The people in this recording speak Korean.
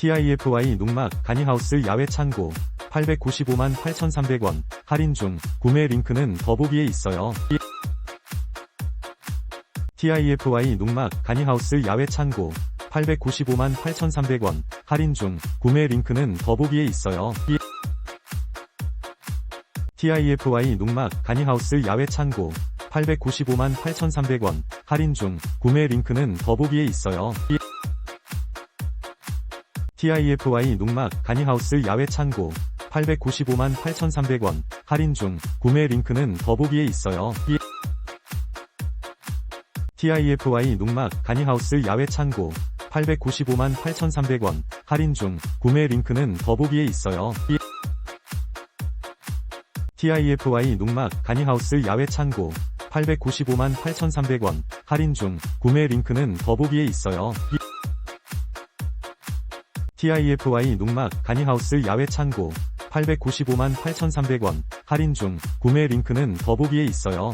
TIFY 농막 가니하우스 야외 창고 895만 8,300원 할인 중 구매 링크는 더보기에 있어요. TIFY 농막 가니하우스 야외 창고 895만 8,300원 할인 중 구매 링크는 더보기에 있어요. TIFY 농막 가니하우스 야외 창고 895만 8,300원 할인 중 구매 링크는 더보기에 있어요. TIFY 농막 가니하우스 야외 창고. 895만 8,300원. 할인 중. 구매 링크는 더보기에 있어요. TIFY 농막 가니하우스 야외 창고. 895만 8,300원. 할인 중. 구매 링크는 더보기에 있어요. TIFY 농막 가니하우스 야외 창고. 895만 8,300원. 할인 중. 구매 링크는 더보기에 있어요. TIFY 농막 가니하우스 야외 창고. 895만 8,300원. 할인 중. 구매 링크는 더보기에 있어요.